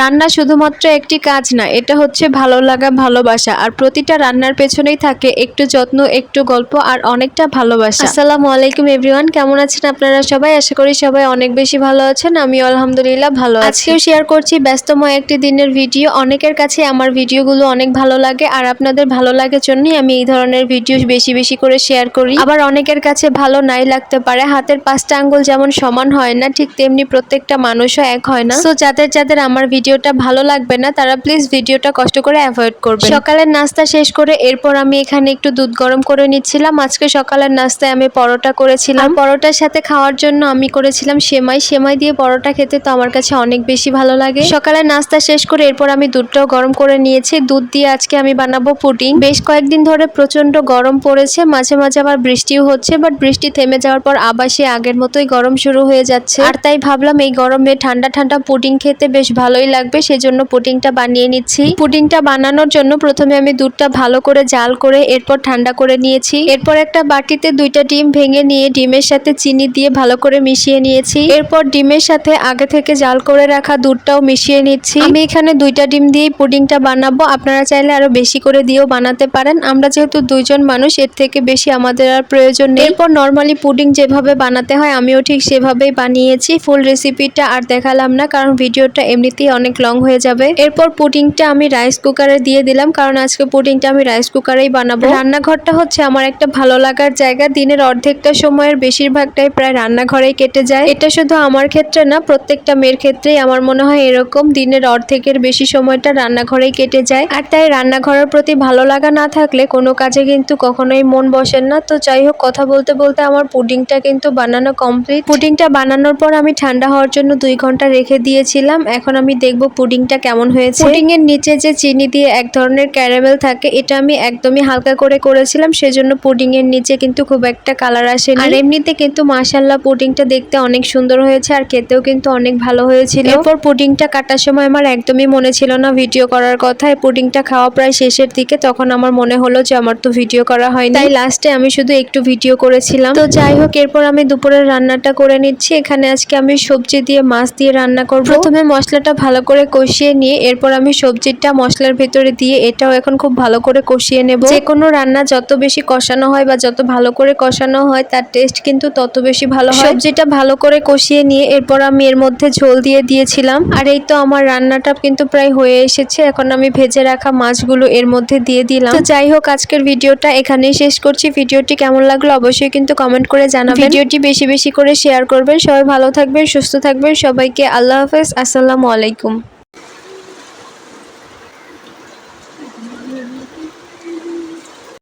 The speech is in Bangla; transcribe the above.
রান্না শুধুমাত্র একটি কাজ না এটা হচ্ছে ভালো লাগা ভালোবাসা। আর প্রতিটা রান্নার পেছনেই থাকে একটু যত্ন একটু গল্প আর অনেকটা ভালোবাসা। আসসালামু আলাইকুম এভরিওয়ান কেমন আছেন আপনারা সবাই? আশা করি সবাই অনেক বেশি ভালো আছেন। আমি আলহামদুলিল্লাহ ভালো আছি। আজকেও শেয়ার করছি ব্যস্তময় একটি দিনের ভিডিও অনেকের কাছে আমার ভিডিওগুলো অনেক ভালো লাগে আর আপনাদের ভালো লাগার জন্যই আমি এই ধরনের ভিডিও বেশি বেশি করে শেয়ার করি। আবার অনেকের কাছে ভালো নাই লাগতে পারে। হাতের পাঁচটা আঙ্গুল যেমন সমান হয় না ঠিক তেমনি প্রত্যেকটা মানুষও এক হয় না। তো যাদের যাদের আমার ভিডিওটা ভালো লাগবে না তারা প্লিজ ভিডিওটা কষ্ট করে অ্যাভয়েড করবে সকালের নাস্তা শেষ করে এরপর আমি এখানে একটু দুধ গরম করে নিচ্ছিলাম। আজকে সকালের নাস্তায় আমি পরোটা করেছিলাম। পরোটার সাথে খাওয়ার জন্য আমি করেছিলাম সেমাই। সেমাই দিয়ে পরোটা খেতে তো আমার কাছে অনেক বেশি ভালো লাগে। সকালের নাস্তা শেষ করে এরপর আমি দুধটাও গরম করে নিয়েছি। দুধ দিয়ে আজকে আমি বানাবো পুডিং। বেশ কয়েকদিন ধরে প্রচণ্ড গরম পড়েছে মাঝে মাঝে আবার বৃষ্টিও হচ্ছে বাট বৃষ্টি থেমে যাওয়ার পর আবার সে আগের মতোই গরম শুরু হয়ে যাচ্ছে। আর তাই ভাবলাম এই গরমে ঠান্ডা ঠান্ডা পুডিং খেতে বেশ ভালোই লাগবে, সেজন্য পুডিংটা বানিয়ে নিচ্ছি। পুডিংটা বানানোর জন্য প্রথমে আমি দুধটা ভালো করে জাল করে এরপর ঠান্ডা করে নিয়েছি। এরপর একটা বাটিতে দুইটা ডিম ভেঙে নিয়ে ডিমের সাথে চিনি দিয়ে ভালো করে মিশিয়ে নিয়েছি। এরপর ডিমের সাথে আগে থেকে জাল করে রাখা দুধটাও মিশিয়ে নিচ্ছি। আমি এখানে দুইটা ডিম দিয়েই পুডিংটা বানাবো। আপনারা চাইলে আরও বেশি করে দিয়েও বানাতে পারেন। আমরা যেহেতু দুইজন মানুষ, এর থেকে বেশি আমাদের আর প্রয়োজন নেই। এরপর নর্মালি পুডিং যেভাবে বানাতে হয়, আমিও ঠিক সেভাবেই বানিয়েছি। ফুল রেসিপিটা আর দেখালাম না, কারণ ভিডিওটা এমনিতেই অনেক লং হয়ে যাবে। এরপর পুডিংটা আমি রাইস কুকারে দিয়ে দিলাম, কারণ আজকে পুডিংটা আমি রাইস কুকারেই বানাবো। রান্নাঘরটা হচ্ছে আমার একটা ভালো লাগার জায়গা। দিনের অর্ধেকটা সময়ের বেশিরভাগটাই প্রায় রান্নাঘরেই কেটে যায়। এটা শুধু আমার ক্ষেত্রে না, প্রত্যেকটা মেয়ের ক্ষেত্রেই আমার মনে হয় এরকম দিনের অর্ধেকের বেশি সময়টা রান্নাঘরেই কেটে যায়। আর তাই রান্নাঘরের প্রতি ভালো লাগা না থাকলে কোনো কাজে কিন্তু কখনোই মন বসেন না। তো যাই হোক, কথা বলতে বলতে আমার পুডিংটা কিন্তু বানানো কমপ্লিট পুডিংটা বানানোর পর আমি ঠান্ডা হওয়ার জন্য দুই ঘণ্টা রেখে দিয়েছিলাম। এখন আমি দেখব পুডিংটা কেমন হয়েছে। পুডিং এর নিচে যে চিনি দিয়ে এক ধরনের ক্যারামেল থাকে এটা আমি একদমই হালকা করে করেছিলাম সেজন্য পুডিং এর নিচে কিন্তু খুব একটা কালার আসেনি। আর এমনিতে কিন্তু মাশাল্লাহ পুডিংটা দেখতে অনেক সুন্দর হয়েছে আর খেতেও কিন্তু অনেক ভালো হয়েছিল। এরপর পুডিংটা কাটার সময় আমার একদমই মনে ছিল না ভিডিও করার কথা এই পুডিংটা খাওয়া প্রায় শেষের দিকে তখন আমার মনে হলো যে আমার তো ভিডিও করা হয়নি। তাই লাস্টে আমি শুধু একটু ভিডিও করেছিলাম। তো যাই হোক এরপর আমি দুপুরের রান্নাটা করে নিচ্ছি এখানে আজকে আমি সবজি দিয়ে মাছ দিয়ে রান্না করব। প্রথমে মশলাটা ভালো করে কষিয়ে নিয়ে এরপর আমি সবজিটা মশলার ভেতরে দিয়ে এটাও এখন খুব ভালো করে কষিয়ে নেব। যে কোনো রান্না যত বেশি কষানো হয় বা যত ভালো করে কষানো হয়, তার টেস্ট কিন্তু তত বেশি ভালো হয়। সবজিটা ভালো করে কষিয়ে নিয়ে এরপর আমি এর মধ্যে ঝোল দিয়ে দিয়েছিলাম। আর এই তো আমার রান্নাটা কিন্তু প্রায় হয়ে এসেছে। এখন আমি ভেজে রাখা মাছগুলো এর মধ্যে দিয়ে দিলাম। তো যাই হোক, আজকের ভিডিওটা এখানেই শেষ করছি। ভিডিওটি কেমন লাগল অবশ্যই কিন্তু কমেন্ট করে জানাবেন। ভিডিওটি বেশি বেশি করে শেয়ার করবেন। সবাই ভালো থাকবেন, সুস্থ থাকবেন। সবাইকে আল্লাহ হাফেজ। আসসালামু আলাইকুম